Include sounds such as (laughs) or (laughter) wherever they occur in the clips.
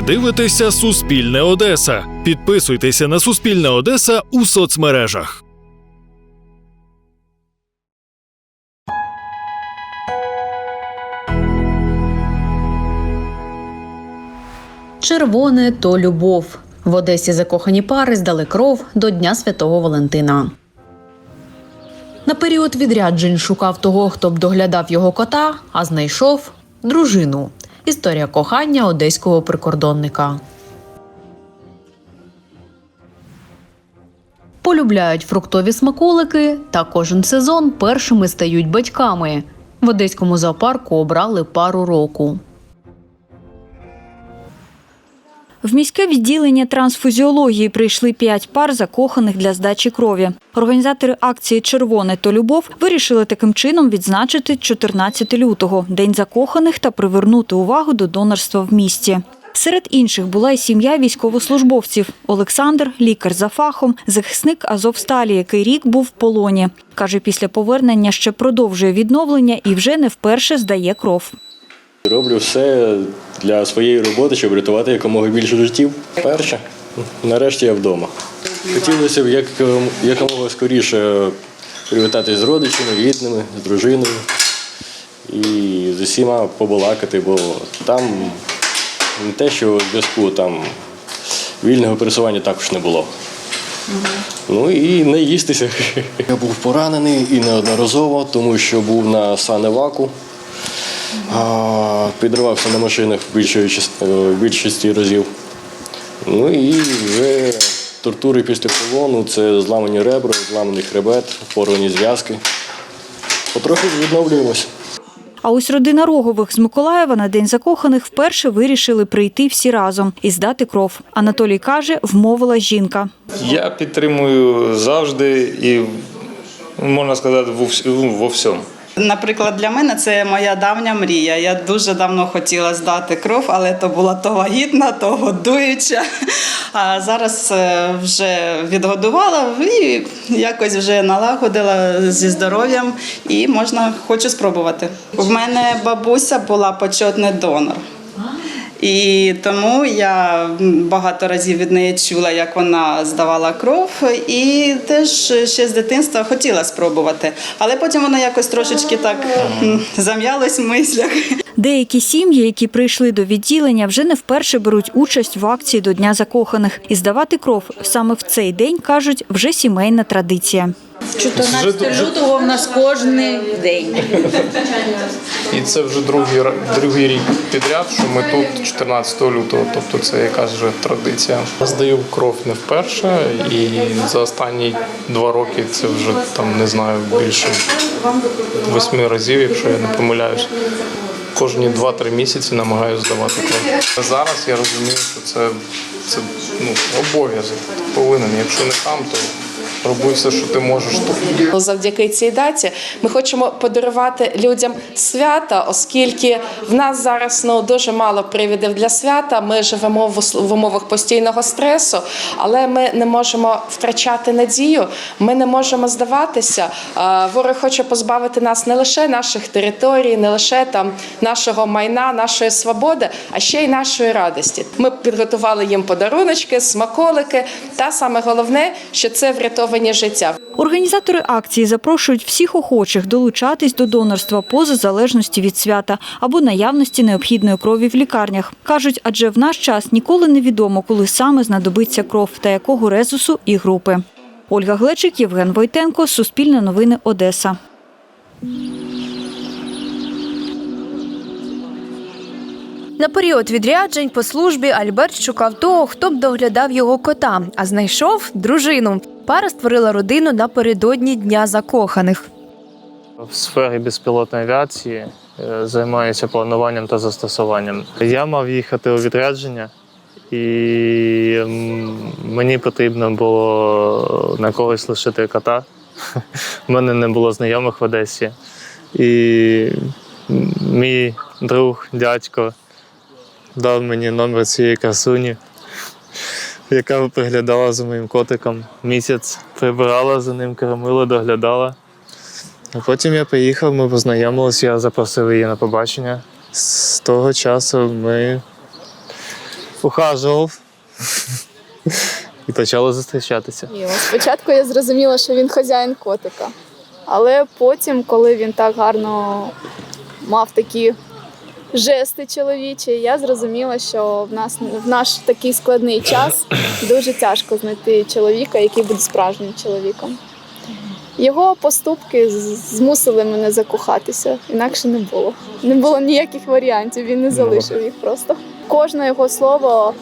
Ви дивитеся Суспільне Одеса. Підписуйтеся на Суспільне Одеса у соцмережах. Червоне то любов. В Одесі закохані пари здали кров до Дня Святого Валентина. На період відряджень шукав того, хто б доглядав його кота, а знайшов дружину. Історія кохання одеського прикордонника. Полюбляють фруктові смаколики та кожен сезон першими стають батьками. В одеському зоопарку обрали пару року. В міське відділення трансфузіології прийшли п'ять пар закоханих для здачі крові. Організатори акції Червоне то любов вирішили таким чином відзначити 14 лютого день закоханих та привернути увагу до донорства в місті. Серед інших була й сім'я військовослужбовців. Олександр, лікар за фахом, захисник Азовсталі, який рік був в полоні. Каже, після повернення ще продовжує відновлення і вже не вперше здає кров. Роблю все для своєї роботи, щоб рятувати якомога більше життів. Перше, нарешті я вдома. Хотілося б як, якомога скоріше привітатись з родичами, рідними, з дружиною і з усіма побалакати, бо там не те, що зв'язку там вільного пересування також не було. Ну і не їстися. Я був поранений і неодноразово, тому що був на саневаку. Підривався на машинах в е, в більшості разів. Ну і вже тортури після полону це зламані ребра, зламаний хребет, порвані зв'язки. Потроху відновлюємося. А ось родина Рогових з Миколаєва на день закоханих вперше вирішили прийти всі разом і здати кров. Анатолій каже, вмовила жінка. Я підтримую завжди і можна сказати во всьому. Наприклад, для мене це моя давня мрія. Я дуже давно хотіла здати кров, але то була то вагітна, то годуюча. А зараз е, вже відгодувала і якось вже налагодила зі здоров'ям і можна хочу спробувати. В мене бабуся була почетний донор. І тому я багато разів від неї чула, як вона здавала кров, і теж ще з дитинства хотіла спробувати. Але потім вона якось трошечки так (laughs) зам'ялась в мислях. Деякі сім'ї, які прийшли до відділення, вже не вперше беруть участь в акції до Дня закоханих. І здавати кров саме в цей день кажуть вже сімейна традиція. 14 лютого в нас кожен день. І це вже другий, другий рік підряд, що ми тут 14 лютого, тобто це якась вже традиція. Здаю кров не вперше, і за останні два роки це вже там не знаю більше восьми разів, якщо я не помиляюсь. Кожні 2-3 місяці намагаюся здавати кров. Зараз я розумію, що це, це ну, обов'язок. Повинен. Якщо не там, то роби все, що ти можеш. Завдяки цій даті ми хочемо подарувати людям свята, оскільки в нас зараз ну дуже мало привідів для свята. Ми живемо в умовах постійного стресу, але ми не можемо втрачати надію. Ми не можемо здаватися. Ворог хоче позбавити нас не лише наших територій, не лише там нашого майна, нашої свободи, а ще й нашої радості. Ми підготували їм подаруночки, смаколики, та саме головне, що це врятовані життя. Організатори акції запрошують всіх охочих долучатись до донорства поза залежності від свята або наявності необхідної крові в лікарнях. Кажуть, адже в наш час ніколи не відомо, коли саме знадобиться кров та якого резусу і групи. Ольга Глечик, Євген Войтенко, Суспільне новини Одеса. На період відряджень по службі Альберт шукав того, хто б доглядав його кота, а знайшов дружину. Пара створила родину напередодні дня закоханих. В сфері безпілотної авіації е, займаюся плануванням та застосуванням. Я мав їхати у відрядження, і мені потрібно було на когось лишити кота. (laughs) У мене не було знайомих в Одесі. І мій друг, дядько, дав мені номер цієї красуні, яка приглядала за моїм котиком місяць, прибирала за ним, кормила, доглядала. А потім я приїхав, ми познайомилися, я запросив її на побачення. З того часу ми ухажував і почали зустрічатися. Ні, спочатку я зрозуміла, що він хазяїн котика. Але потім, коли він так гарно мав такі жести чоловічі, я зрозуміла, що в нас в наш такий складний час дуже тяжко знайти чоловіка, який буде справжнім чоловіком. Його поступки змусили мене закохатися, інакше не було. Не було ніяких варіантів, він не залишив їх просто. Кожне його слово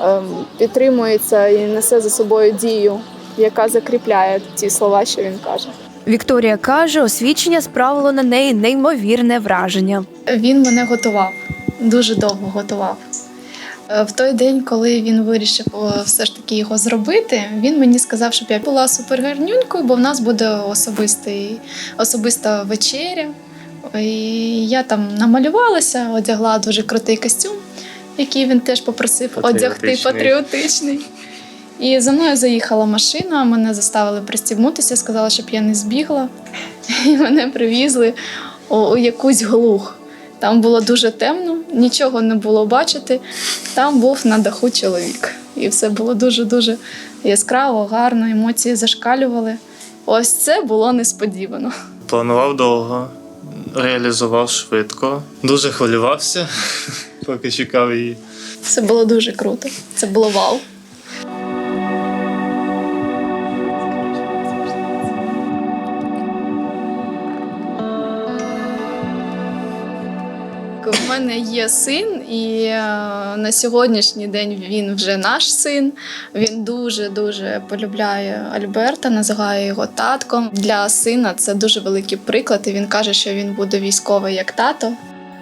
ем, підтримується і несе за собою дію, яка закріпляє ті слова, що він каже. Вікторія каже, освідчення справило на неї неймовірне враження. Він мене готував, дуже довго готував. Е, В той день, коли він вирішив все ж таки його зробити, він мені сказав, щоб я була супергарнюнькою, бо в нас буде особистий, особиста вечеря. І я там намалювалася, одягла дуже крутий костюм, який він теж попросив одягти Патріотичний. І за мною заїхала машина, мене заставили пристібнутися, сказали, щоб я не збігла. І мене привізли у, у якусь глух. Там було дуже темно, нічого не було бачити. Там був на даху чоловік. І все було дуже-дуже яскраво, гарно, емоції зашкалювали. Ось це було несподівано. Планував довго, реалізував швидко. Дуже хвилювався, (laughs) поки чекав її. Це було дуже круто. Це було вау. Мене є син, і е, на сьогоднішній день він вже наш син. Він дуже дуже полюбляє Альберта, називає його татком. Для сина це дуже великий приклад. І він каже, що він буде військовий як тато.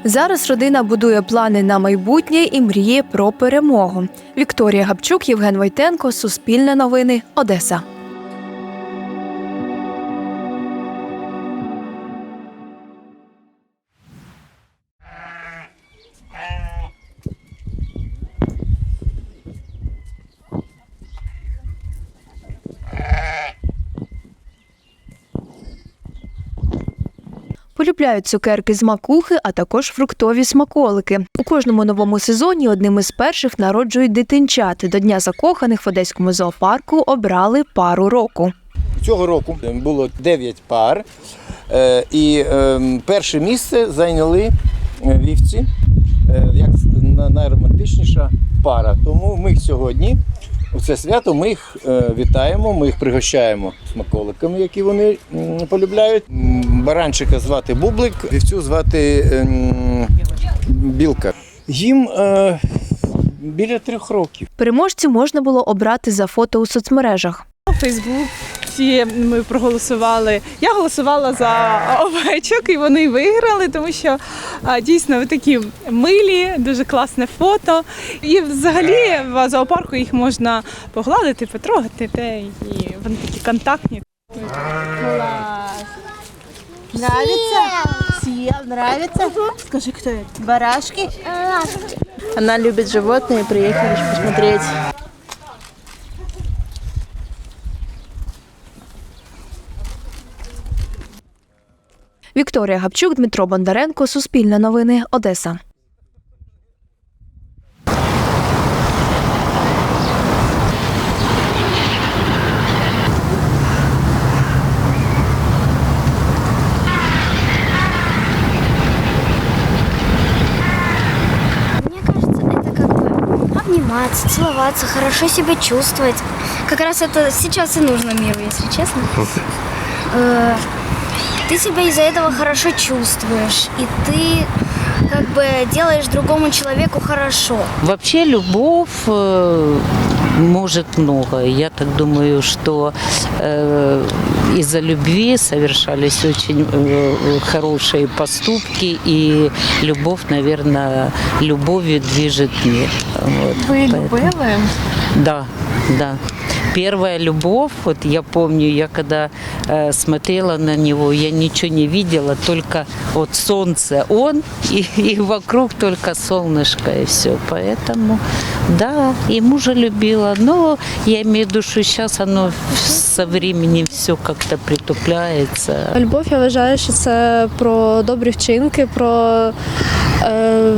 Зараз родина будує плани на майбутнє і мріє про перемогу. Вікторія Гапчук, Євген Войтенко, Суспільне новини, Одеса. Полюбляють цукерки з макухи, а також фруктові смаколики. У кожному новому сезоні одним із перших народжують дитинчат. До Дня закоханих в Одеському зоопарку обрали пару року. Цього року було 9 пар, е, і е, перше місце зайняли е, вівці е, як найромантичніша пара. Тому ми сьогодні у це свято ми їх е, вітаємо, ми їх пригощаємо смаколиками, які вони полюбляють. Баранчика звати Бублик, вівцю звати ем, Білка. Їм е, біля трьох років. Переможців можна було обрати за фото у соцмережах. У Фейсбуці ми проголосували. Я голосувала за овечок, і вони виграли, тому що а, дійсно ви такі милі, дуже класне фото. І взагалі в зоопарку їх можна погладити, потрогати, те, і вони такі контактні. Клас. Нравится? Съел, нравится? Скажи, кто это? Барашки? Она любит животные, приехали ж посмотреть. Вікторія Гапчук, Дмитро Бондаренко, Суспільне новини, Одеса. Мне кажется, это как бы обниматься, целоваться, хорошо себя чувствовать. Как раз это сейчас и нужно миру, если честно. (laughs) Ты себя из-за этого хорошо чувствуешь, и ты как бы делаешь другому человеку хорошо. Вообще любовь э, может много. Я так думаю, что э, из-за любви совершались очень э, хорошие поступки, и любовь, наверное, любовью движет мир. Вот. Ви Поэтому- любили? Да, да. Первая любовь, вот я помню, я когда э, смотрела на него, я ничего не видела, только вот солнце, он, и, и вокруг только солнышко, и все. Поэтому, да, и мужа любила. Но я имею в виду, что сейчас оно со временем все как-то притупляется. Любов, я вважаю, що це про добрі вчинки, про е,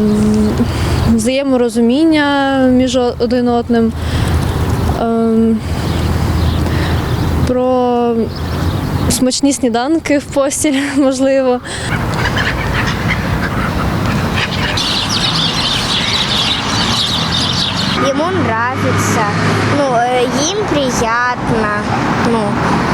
взаєморозуміння між один одним, ем, про смачні сніданки в постіль, (laughs) можливо. Ему нравится, ну, їм им приятно, ну, э,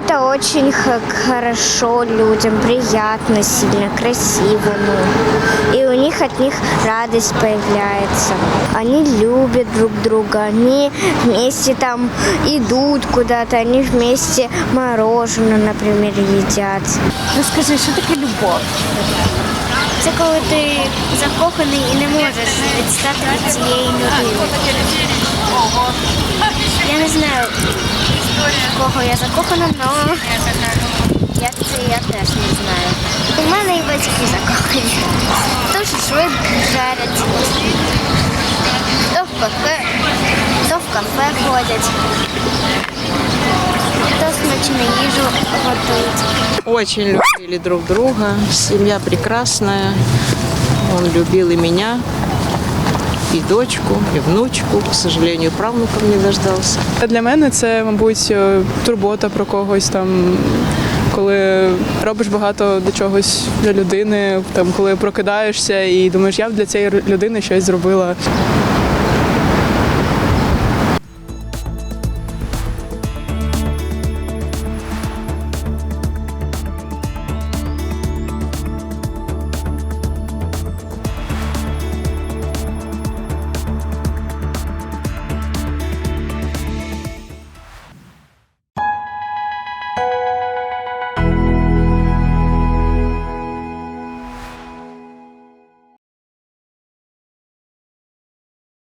это очень х- хорошо людям, приятно сильно, красиво, ну, и у них от них радость появляется. Они любят друг друга, они вместе там идут куда-то, они вместе мороженое, например, едят. Розкажи, що таке любов? Це коли ти закоханий і не можеш відстати від цієї людини. Я не знаю, в кого я закохана, але як це я теж не знаю. У мене і батьки закохані. Хто шашлик жарять, хто в кафе, хто в кафе ходять, хто смачну їжу готують. Очень любили друг друга. Семья прекрасная. Он любил и меня, и дочку, і внучку. К сожалению, правнука не дождався. Для мене це, мабуть, е, турбота про когось там. Коли робиш багато до чогось для людини, там коли прокидаєшся і думаєш, я б для цієї людини щось зробила.